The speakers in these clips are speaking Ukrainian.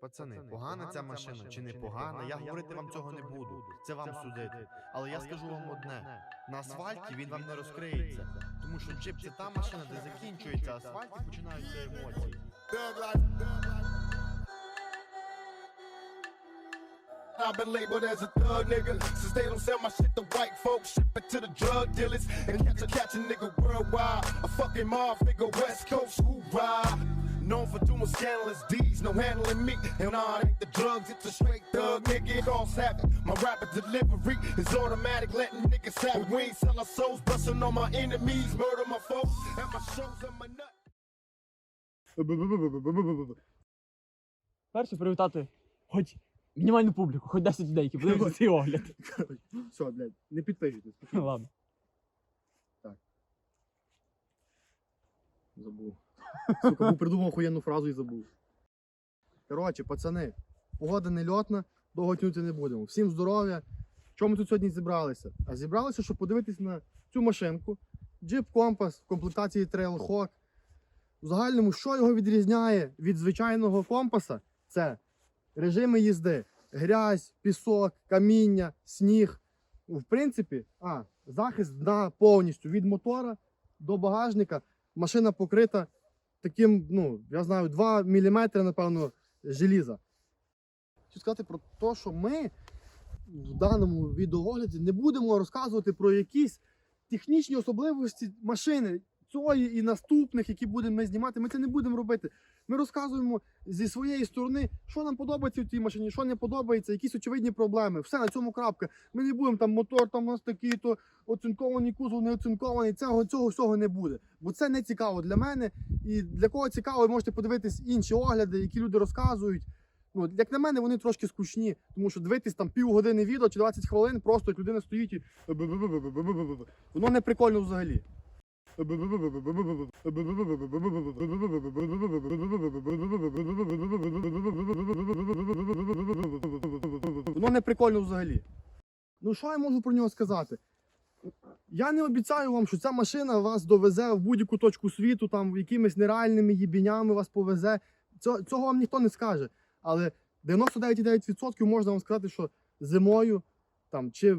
Пацани, погана ця машина чи не погана, я говорити вам цього не буду. Це вам судити. Але я скажу вам одне: на асфальті він вам не розкриється. Тому що джип це та машина, де закінчується асфальт і починаються емоції. I've been labeled as a thug nigga since they don't sell my shit to white folks, ship it to the drug dealers and catch a catch a nigga worldwide. A fucking mob figure, West Coast hoorah. Known for doing scandalous deeds, no handling me. And nah, it ain't the drugs, it's a straight thug nigga. It all savage. My rapid delivery is automatic, letting niggas have it. We ain't sell our souls, busting on my enemies, murder my folks. At my shows, I'm a nut. Перше привітати хоч мінімальну публіку, хоч 10 людей, які подивляться цей огляд. Все, блядь, не підпишитесь. Ну ладно. Забув. Сука, був придумав охуєнну фразу і забув. Коротше, пацани, погода не льотна, довго тягнути не будемо. Всім здоров'я. Чому тут сьогодні зібралися? А зібралися, щоб подивитись на цю машинку. Jeep Compass в комплектації Trailhawk. В загальному, що його відрізняє від звичайного компаса, це режими їзди, грязь, пісок, каміння, сніг. В принципі, а, захист дна повністю від мотора до багажника. Машина покрита таким, ну, я знаю, 2 мм, напевно, желіза. Хочу сказати про те, що ми в даному відеоогляді не будемо розказувати про якісь технічні особливості машини цієї і наступних, які будемо ми знімати. Ми це не будемо робити. Ми розказуємо зі своєї сторони, що нам подобається в цій машині, що не подобається, якісь очевидні проблеми. Все на цьому крапка. Ми не будемо там мотор, там у нас такий, то оцинкований кузов, не оцинкований. Цього, цього всього не буде. Бо це не цікаво для мене. І для кого цікаво, ви можете подивитись інші огляди, які люди розказують. Ну, як на мене, вони трошки скучні, тому що дивитись там півгодини відео чи 20 хвилин, просто людина стоїть і воно не прикольно взагалі. Воно не прикольно взагалі. Ну що я можу про нього сказати? Я не обіцяю вам, що ця машина вас довезе в будь-яку точку світу, там якимись нереальними їбінями вас повезе. Цього, цього вам ніхто не скаже. Але 99,9% можна вам сказати, що зимою там, чи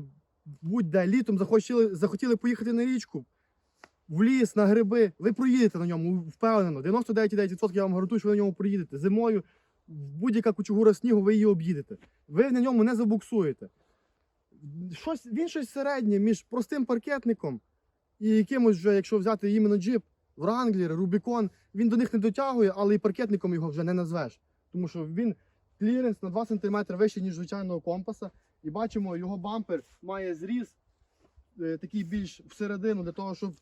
будь-де літом захотіли, захотіли поїхати на річку, в ліс, на гриби, ви проїдете на ньому, впевнено. 99,9% я вам гарантую, що ви на ньому проїдете. Зимою будь-яка кучугура снігу, ви її об'їдете. Ви на ньому не забуксуєте. Щось, він щось середнє між простим паркетником і якимось вже, якщо взяти іменно джип, Wrangler, Rubicon, він до них не дотягує, але і паркетником його вже не назвеш. Тому що він кліренс на 2 см вищий, ніж звичайного компаса. І бачимо, його бампер має зріз е, такий більш всередину для того, щоб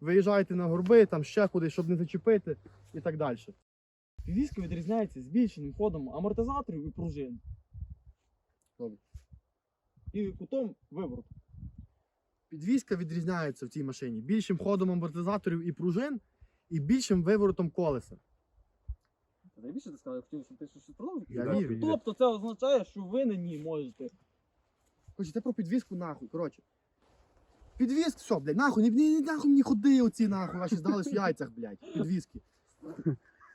виїжджаєте на горби, там ще кудись, щоб не зачепити і так далі. Візка відрізняється збільшеним ходом амортизаторів і пружин. Добре. І кутом вивороту. Підвізка відрізняється в цій машині більшим ходом амортизаторів і пружин, і більшим виворотом колеса. Та найбільше ти сказав, я хотів, щоб ти щось продовжив. Я вірю. Тобто це означає, що ви на ній можете. Хоче, це про підвізку нахуй. Коротше. Підвізк, все, блядь, нахуй, не, нахуй мені ходи оці нахуй, ваші здались в яйцях, блядь, підвізки.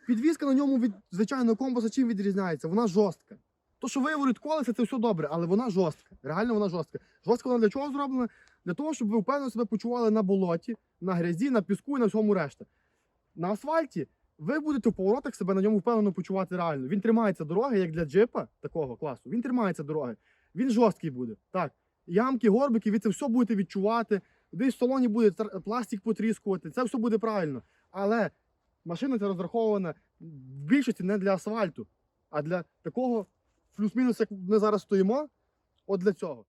Підвізка на ньому від звичайного компаса чим відрізняється? Вона жорстка. То, що виворить колеса, це все добре, але вона жорстка. Реально вона жорстка. Жорстка вона для чого зроблена? Для того, щоб ви впевнено себе почували на болоті, на грязі, на піску і на всьому решта. На асфальті ви будете в поворотах себе на ньому впевнено почувати реально. Він тримається дороги, як для джипа такого класу. Він тримається дороги. Він жорсткий буде. Так. Ямки, горбики, ви це все будете відчувати. Десь в салоні буде пластик потріскувати. Це все буде правильно. Але машина ця розрахована в більшості не для асфальту, а для такого плюс-мінус, як ми зараз стоїмо, от для цього.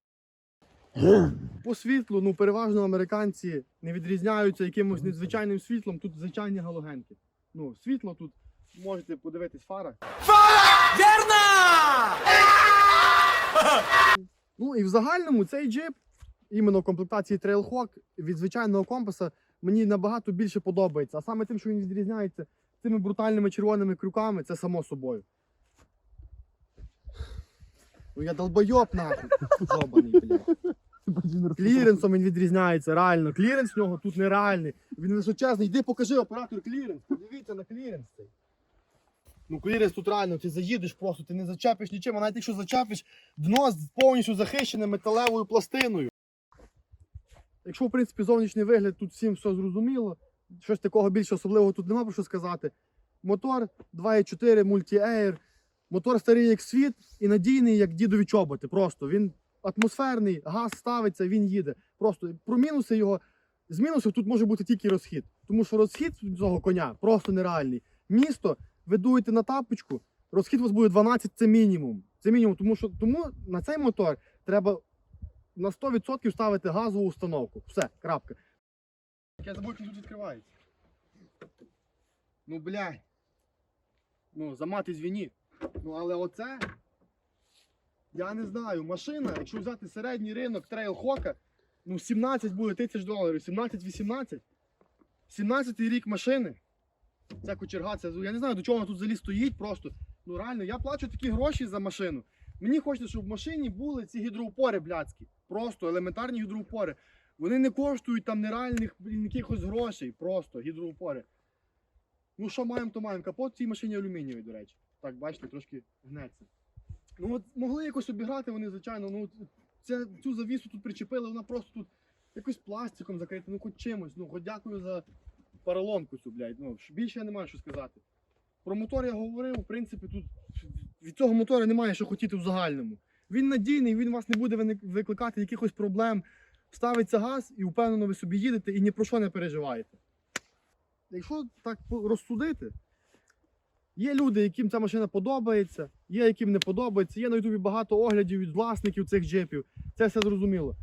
По світлу, ну переважно американці не відрізняються якимось незвичайним світлом. Тут звичайні галогенки. Ну, світло тут можете подивитись фара. Ну і в загальному цей джип, іменно в комплектації Trailhawk від звичайного компаса, мені набагато більше подобається. А саме тим, що він відрізняється цими брутальними червоними крюками, це само собою. Ну я долбойоб нахуй. Жобаний, блядь. Кліренсом він відрізняється, реально. Кліренс в нього тут нереальний. Він височезний. Йди покажи оператор кліренс. Подивіться на кліренс цей. Ну, колірес тут реально, ти заїдеш просто, ти не зачепиш нічим, а навіть якщо зачепиш, дно повністю захищене металевою пластиною. Якщо, в принципі, зовнішній вигляд тут всім все зрозуміло, щось такого більш особливого тут нема про що сказати. Мотор 2.4 Multi-Air, мотор старий як світ і надійний, як дідові чоботи. Просто він атмосферний, газ ставиться, він їде. Просто про мінуси його. З мінусів тут може бути тільки розхід. Тому що розхід цього коня просто нереальний. Місто ви дуєте на тапочку, розхід у вас буде 12, це мінімум. Це мінімум, тому що тому на цей мотор треба на 100% ставити газову установку. Все, крапка. Я забув, він тут відкривається. Ну, блядь. Ну, за мати звіні. Ну, але оце. Я не знаю, машина, якщо взяти середній ринок трейл-хока, ну 17 буде тисяч доларів, 17-18. 17-й рік машини. Ця кочерга, це я не знаю, до чого вона тут взагалі стоїть просто. Ну реально, я плачу такі гроші за машину. Мені хочеться, щоб в машині були ці гідроупори блядські. Просто елементарні гідроупори. Вони не коштують там нереальних якихось грошей. Просто гідроупори. Ну що маємо, то маємо. Капот в цій машині алюмінієвий, до речі. Так, бачите, трошки гнеться. Ну от могли якось обіграти вони, звичайно. Ну, це, цю завісу тут причепили, вона просто тут якось пластиком закрита, ну хоч чимось. Ну, хоч дякую за поролонку цю, блядь. Ну, більше я не маю що сказати. Про мотор я говорив, в принципі, тут від цього мотора немає що хотіти в загальному. Він надійний, він вас не буде викликати якихось проблем. Ставиться газ і впевнено ви собі їдете і ні про що не переживаєте. Якщо так розсудити, є люди, яким ця машина подобається, є яким не подобається. Є на Ютубі багато оглядів від власників цих джипів. Це все зрозуміло.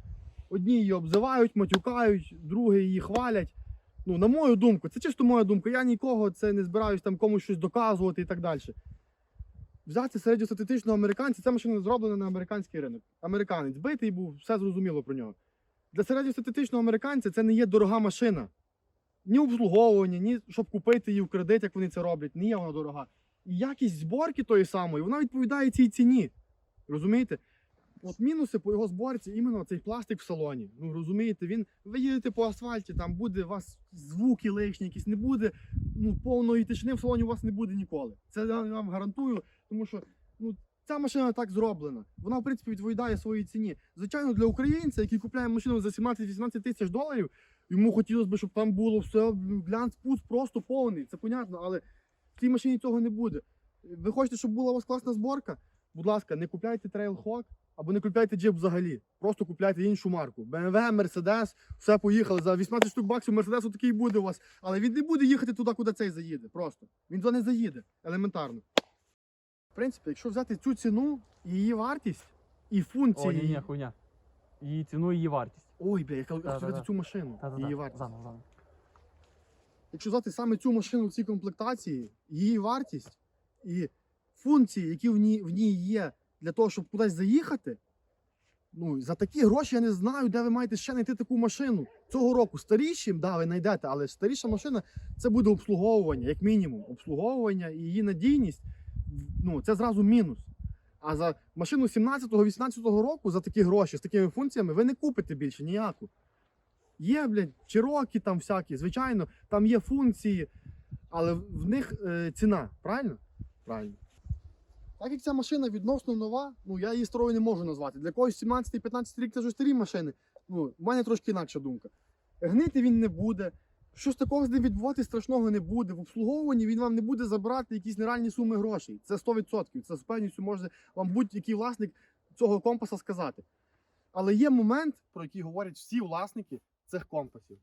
Одні її обзивають, матюкають, другі її хвалять. Ну, на мою думку, це чисто моя думка. Я нікого це не збираюсь там комусь щось доказувати і так далі. Взяти середньостатистичного американця, ця машина зроблена на американський ринок. Американець битий був, все зрозуміло про нього. Для середньостатистичного американця це не є дорога машина. Ні обслуговування, ні щоб купити її в кредит, як вони це роблять, не є вона дорога. І якість зборки тої самої, вона відповідає цій ціні. Розумієте? От мінуси по його зборці іменно цей пластик в салоні. Ну розумієте, він ви їдете по асфальті, там буде у вас звуки лишні, якісь не буде. Ну, повної тишини в салоні у вас не буде ніколи. Це я вам гарантую, тому що ну, ця машина так зроблена. Вона, в принципі, відповідає своїй ціні. Звичайно, для українця, який купляє машину за 17-18 тисяч доларів, йому хотілося б, щоб там було все глянц пуст просто повний. Це понятно, але в цій машині цього не буде. Ви хочете, щоб була у вас класна зборка? Будь ласка, не купляйте Trailhawk або не купляйте джип взагалі. Просто купляйте іншу марку. BMW, Mercedes, все поїхали. За 18 штук баксів Mercedes такий буде у вас. Але він не буде їхати туди, куди цей заїде. Просто. Він туди не заїде. Елементарно. В принципі, якщо взяти цю ціну, її вартість і функції. О, ні, ні, хуйня. Її ціну і її вартість. Ой, бля, яка Та-та-та. взяти цю машину. Та-та-та. Її вартість. Заново, заново. Якщо взяти саме цю машину в цій комплектації, її вартість і функції, які в ній, в ній є для того, щоб кудись заїхати, ну, за такі гроші я не знаю, де ви маєте ще знайти таку машину. Цього року старіші, да, ви знайдете, але старіша машина це буде обслуговування, як мінімум. Обслуговування і її надійність ну, це зразу мінус. А за машину 17-18 року за такі гроші з такими функціями ви не купите більше ніяку. Є, блядь, чирокі там всякі, звичайно, там є функції, але в них е, ціна, правильно? Правильно. Так як ця машина відносно нова, ну я її старою не можу назвати. Для когось 17-15 рік це вже старі машини. Ну, в мене трошки інакша думка. Гнити він не буде. Щось такого з ним відбувати страшного не буде. В обслуговуванні він вам не буде забирати якісь нереальні суми грошей. Це 100%. Це з певністю може вам будь-який власник цього компаса сказати. Але є момент, про який говорять всі власники цих компасів.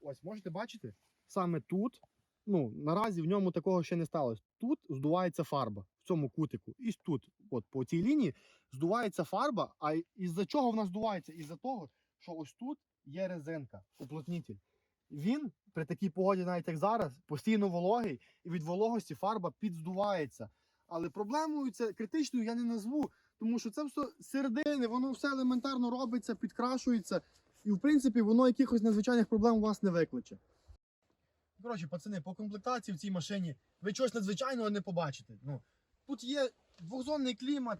Ось можете бачити, саме тут, ну наразі в ньому такого ще не сталося. Тут здувається фарба в цьому кутику. І тут, от по цій лінії, здувається фарба. А із-за чого вона здувається? Із-за того, що ось тут є резинка, уплотнитель. Він при такій погоді, навіть як зараз, постійно вологий, і від вологості фарба підздувається. Але проблемою це критичною я не назву, тому що це все середини, воно все елементарно робиться, підкрашується, і в принципі воно якихось надзвичайних проблем у вас не викличе. Коротше, пацани, по комплектації в цій машині ви чогось надзвичайного не побачите. Ну, тут є двохзонний клімат,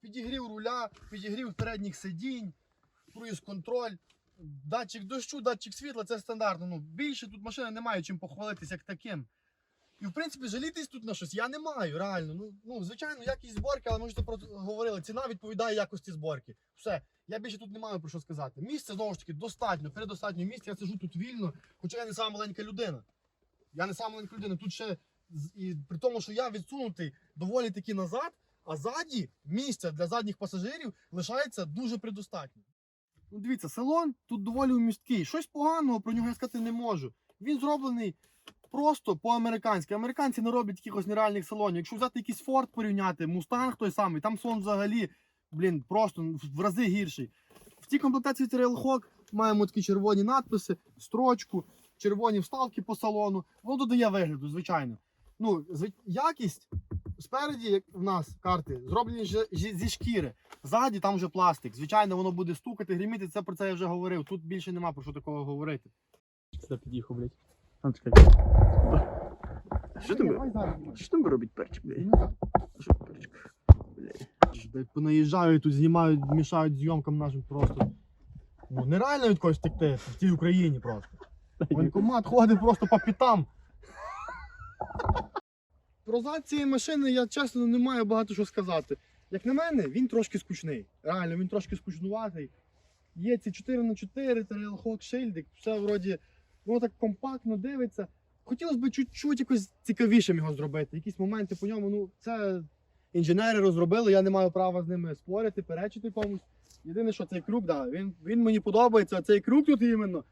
підігрів руля, підігрів передніх сидінь, круїз контроль. датчик дощу, датчик світла це стандартно. Ну, більше тут машини немає чим похвалитися як таким. І в принципі жалітись тут на щось я не маю, реально. Ну, ну звичайно, якість зборки, але ми вже це говорили. Ціна відповідає якості зборки. Все, я більше тут не маю про що сказати. Місце знову ж таки достатньо, передостатньо місця. Я сиджу тут вільно, хоча я не сама маленька людина. Я не сама маленька людина. Тут ще і при тому, що я відсунутий доволі таки назад, а ззаді місця для задніх пасажирів лишається дуже предостатньо. Ну, дивіться, салон тут доволі умісткий. Щось поганого про нього я сказати не можу. Він зроблений просто по-американськи. Американці не роблять якихось нереальних салонів. Якщо взяти якийсь Ford порівняти, Mustang той самий, там салон взагалі, блін, просто в рази гірший. В цій комплектації Trailhawk маємо такі червоні надписи, строчку, червоні вставки по салону. Воно додає вигляду, звичайно. Ну, якість спереді, як в нас карти, зроблені зі шкіри. Ззаді там вже пластик. Звичайно, воно буде стукати, гриміти. Це про це я вже говорив. Тут більше нема про що такого говорити. Сюди під'їхав, блядь. А, чекай. Що там? Що там робить перчик, блядь? Що перчик? Понаїжджають тут, знімають, мішають зйомкам нашим просто. Ну, нереально від когось втекти в цій Україні просто. Воєнкомат ходить просто по пітам. Про зад цієї машини я чесно не маю багато що сказати. Як на мене, він трошки скучний. Реально, він трошки скучнуватий. Є ці 4х4, Trailhawk шильдик, все вроді, воно так компактно дивиться. Хотілося б чуть-чуть якось цікавішим його зробити. Якісь моменти по ньому, ну, це інженери розробили, я не маю права з ними спорити, перечити комусь. Єдине, що цей крюк, да, він, він мені подобається, а цей крюк тут іменно.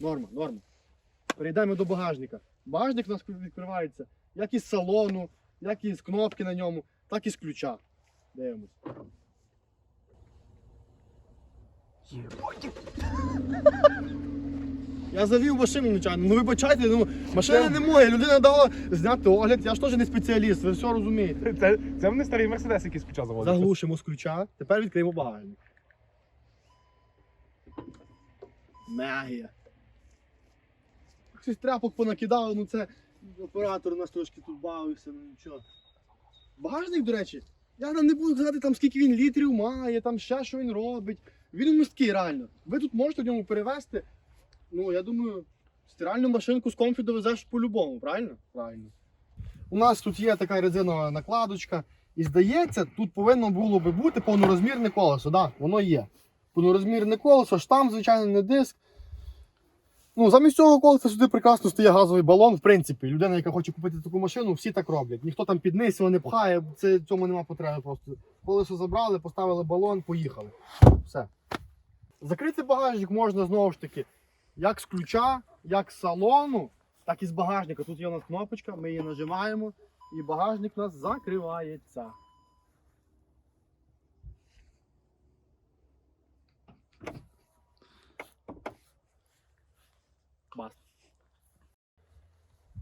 Норма, норма. Перейдемо до багажника. Багажник у нас відкривається як із салону, як із кнопки на ньому, так і з ключа. Дивимось. Я завів машину, звичайно. Ну вибачайте, ну машина не моя, людина дала зняти огляд, я ж теж не спеціаліст, ви все розумієте. Це, це вони старий мерседес, який спочатку заводили. Заглушимо з ключа, тепер відкриємо багажник. Магія. Щось тряпок понакидали, ну це оператор у нас трошки тут бавився, ну нічого. Багажник, до речі, я не буду казати, там, скільки він літрів має, там ще що він робить. Він місткий реально. Ви тут можете в ньому перевезти, ну я думаю, стиральну машинку з комфі довезеш по-любому, правильно? Правильно. У нас тут є така резинова накладочка. І здається, тут повинно було би бути повнорозмірне колесо. Да, воно є. Повнорозмірне колесо, штам, звичайно, не диск. Ну, замість цього колеса сюди прекрасно стає газовий балон. В принципі, людина, яка хоче купити таку машину, всі так роблять. Ніхто там під не пхає, це цьому нема потреби. Просто колесо забрали, поставили балон, поїхали. Все. Закрити багажник можна знову ж таки, як з ключа, як з салону, так і з багажника. Тут є у нас кнопочка, ми її нажимаємо, і багажник у нас закривається. Бас.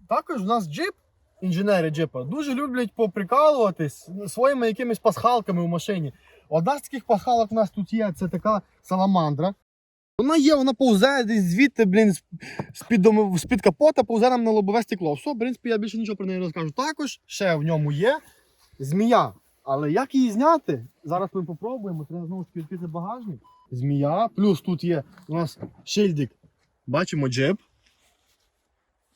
Також у нас джип, інженери джипа, дуже люблять поприкалуватись своїми якимись пасхалками в машині. Одна з таких пасхалок у нас тут є, це така саламандра. Вона є, вона повзе десь звідти, блін, з- з-під, з-під капота повзе нам на лобове стекло. Все, в принципі, я більше нічого про неї розкажу. Також ще в ньому є змія. Але як її зняти? Зараз ми попробуємо. Треба знову ж таки відкрити багажник. Змія. Плюс тут є у нас шильдик. Бачимо джип.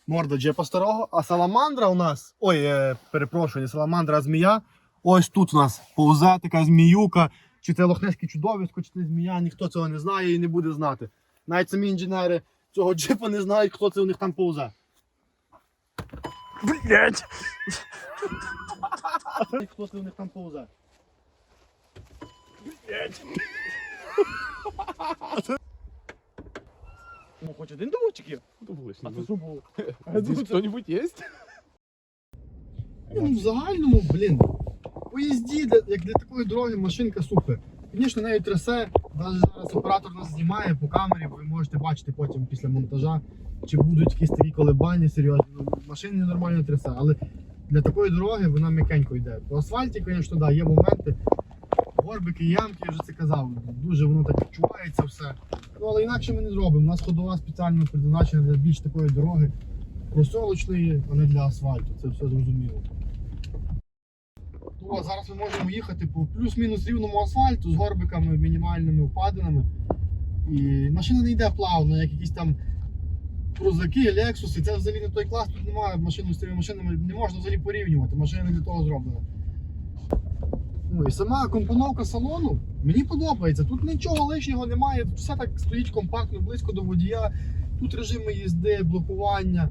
Морда джипа старого. А саламандра у нас. Ой, е, перепрошую, не саламандра, а змія. Ось тут у нас повзе така зміюка. Чи це лохнеське чудовисько, чи це змія, ніхто цього не знає і не буде знати. Навіть самі інженери цього джипа не знають, хто це у них там повзе. Блять! Хто це у них там повзе. Ну, хоч один доводчик є. А це що було? Здесь кто-нибудь есть? Ну, в загальному, блін, поїзді, для, як для такої дороги машинка супер. Звісно, нею трясе, навіть зараз оператор нас знімає по камері, ви можете бачити потім після монтажа, чи будуть якісь такі колебання серйозні. Ну, машини нормально трясе, але для такої дороги вона м'якенько йде. По асфальті, звісно, да, є моменти. Горбики, ямки, я вже це казав, дуже воно так відчувається все. Ну, але інакше ми не зробимо. У нас ходова спеціально призначена для більш такої дороги просолочної, а не для асфальту. Це все зрозуміло. От, зараз ми можемо їхати по плюс-мінус рівному асфальту з горбиками, мінімальними впадинами. І машина не йде плавно, як якісь там крузаки, лексуси. Це взагалі не той клас, тут немає машин з цими машинами, не можна взагалі порівнювати. Машина не для того зроблена. Ну і сама компоновка салону мені подобається. Тут нічого лишнього немає, тут все так стоїть компактно, близько до водія. Тут режими їзди, блокування,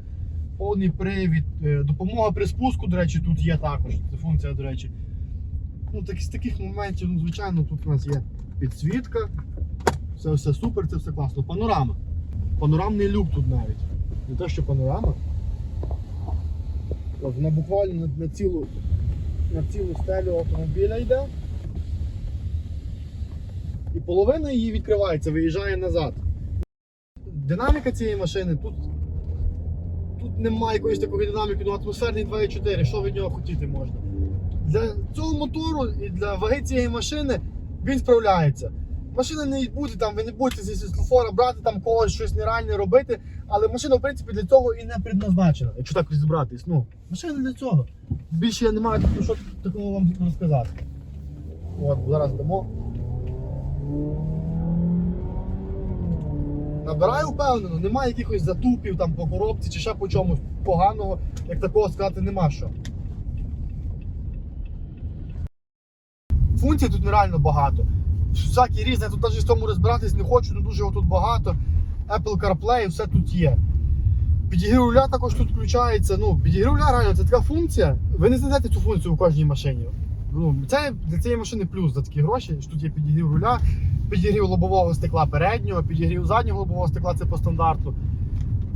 повний привід, е, допомога при спуску, до речі, тут є також. Це функція, до речі. Ну, так, з таких моментів, ну, звичайно, тут у нас є підсвітка. Це все супер, це все класно. Панорама. Панорамний люк тут навіть. Не те, що панорама. Вона буквально на, на цілу на цілу стелю автомобіля йде. І половина її відкривається, виїжджає назад. Динаміка цієї машини тут. Тут немає якоїсь такої динаміки, ну атмосферний 2.4, що від нього хотіти можна. Для цього мотору і для ваги цієї машини він справляється. Машина не буде там, ви не будете зі світлофора брати там когось щось нереальне робити, але машина, в принципі, для цього і не предназначена, якщо так розібратись. Ну, машина для цього. Більше я не маю що такого вам розказати. От, зараз дамо. Набираю впевнено, немає якихось затупів там по коробці чи ще по чомусь поганого, як такого сказати нема що. Функцій тут нереально багато. Всякі різні, я тут навіть в тому розбиратись не хочу, але дуже тут багато. Apple CarPlay, все тут є. Підігрів руля також тут включається. Ну, підігрів реально це така функція. Ви не знайдете цю функцію у кожній машині. Ну, це для цієї машини плюс за такі гроші, що тут є підігрів руля, підігрів лобового стекла переднього, підігрів заднього лобового стекла це по стандарту.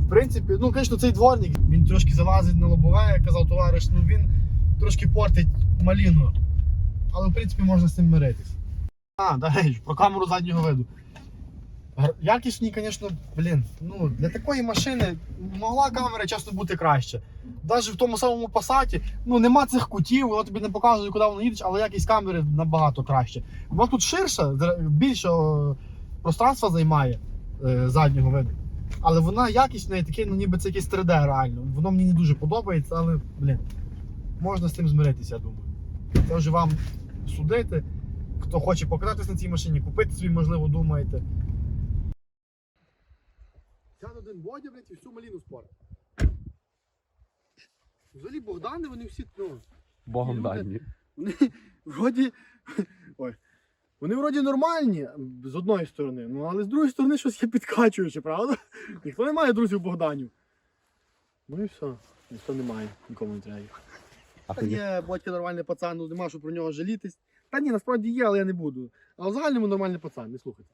В принципі, ну, звісно, цей дворник, він трошки залазить на лобове, як казав товариш, ну він трошки портить маліну. Але в принципі можна з цим миритись. А, речі, про камеру заднього виду. Ній, звісно, блін, ну, для такої машини могла камера часто бути краще. Навіть в тому самому пасаті, ну нема цих кутів, воно тобі не показує, куди воно їдеш, але якість камери набагато краще. Вона тут ширша, більше пространства займає е, заднього виду. Але вона якість в неї таке, ну ніби це якесь 3D реально. Воно мені не дуже подобається, але, блін, можна з цим змиритися, я думаю. Це вже вам судити. Хто хоче покататись на цій машині, купити собі, можливо, думаєте. Сяд один Бодя, блядь, і всю маліну спорт. Взагалі Богдани, вони всі, ну, Богом дані. вони вроді. Ой. Вони вроді нормальні з одної сторони, ну але з другої сторони щось є підкачуюче, правда? Ніхто не має друзів Богданів. Ну і все. Ніхто не має, нікому не треба. їх. Та є батько нормальний пацан, ну нема що про нього жалітись. Та ні, насправді є, але я не буду. А в загальному нормальний пацан, не слухайте.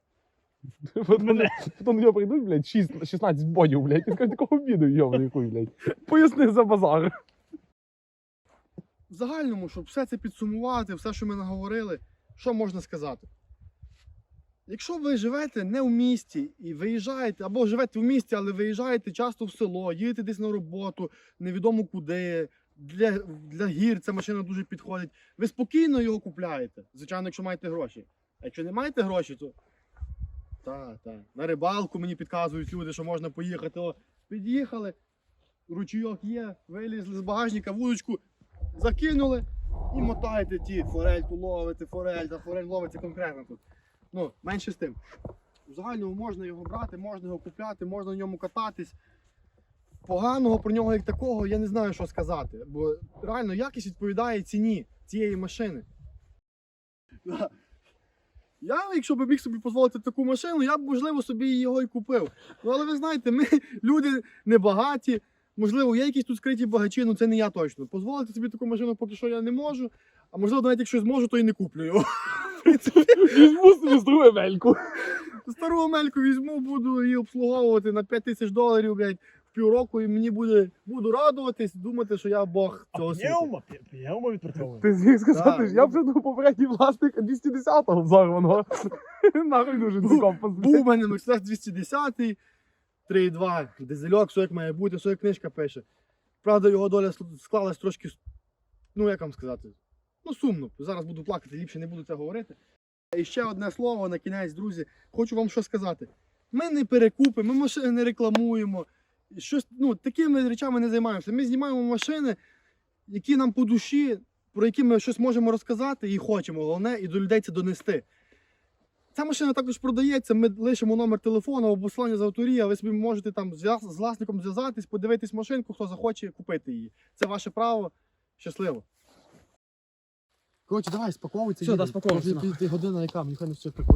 От потім нього прийдуть, блядь, 6, 16 бодів, блядь, і скажуть, такого обіду, йовний хуй, блядь. Поясни за базар. В загальному, щоб все це підсумувати, все, що ми наговорили, що можна сказати? Якщо ви живете не в місті і виїжджаєте, або живете в місті, але виїжджаєте часто в село, їдете десь на роботу, невідомо куди, для, для гір ця машина дуже підходить, ви спокійно його купляєте. Звичайно, якщо маєте гроші. А якщо не маєте гроші, то так, так. На рибалку мені підказують люди, що можна поїхати. О, під'їхали, ручійок є, вилізли з багажника, вудочку, закинули і мотаєте ті форель, ту ловите, форель, та форель ловиться конкретно тут. Ну, менше з тим. В загальному можна його брати, можна його купляти, можна на ньому кататись. Поганого про нього як такого я не знаю, що сказати. Бо реально якість відповідає ціні цієї машини. Я, якщо б міг собі дозволити таку машину, я б, можливо, собі його і купив. Ну, але ви знаєте, ми люди небагаті. Можливо, є якісь тут скриті багачі, ну це не я точно. Позволити собі таку машину поки що я не можу. А можливо, навіть якщо зможу, то і не куплю його. Візьму собі другу мельку. стару Омельку візьму, буду її обслуговувати на 5 тисяч доларів, блядь, півроку, і мені буде, буду радуватись, думати, що я Бог цього світу. Пневмо, пневмо відпрацьовує. Ти зміг сказати, Так. що я вже ну, попередній власник 210-го взорваного. Нахуй дуже Був- цей Був у мене Mercedes 210, 3.2, дизельок, все як має бути, все як книжка пише. Правда, його доля ск- склалась трошки, ну як вам сказати, ну сумно. Зараз буду плакати, ліпше не буду це говорити. І ще одне слово на кінець, друзі. Хочу вам що сказати. Ми не перекупи, ми машини не рекламуємо. Щось, ну, такими речами не займаємося. Ми знімаємо машини, які нам по душі. про які ми щось можемо розказати і хочемо, головне, і до людей це донести. Ця машина також продається, ми лишимо номер телефону, або послання з авторія, ви собі можете там з власником зв'язатись, подивитись машинку, хто захоче купити її. Це ваше право. Щасливо. Коротше, давай, спаковуйся. Все, да, спаковуйся, Ти, нахуй. ти година яка, мені хай не все прикурити.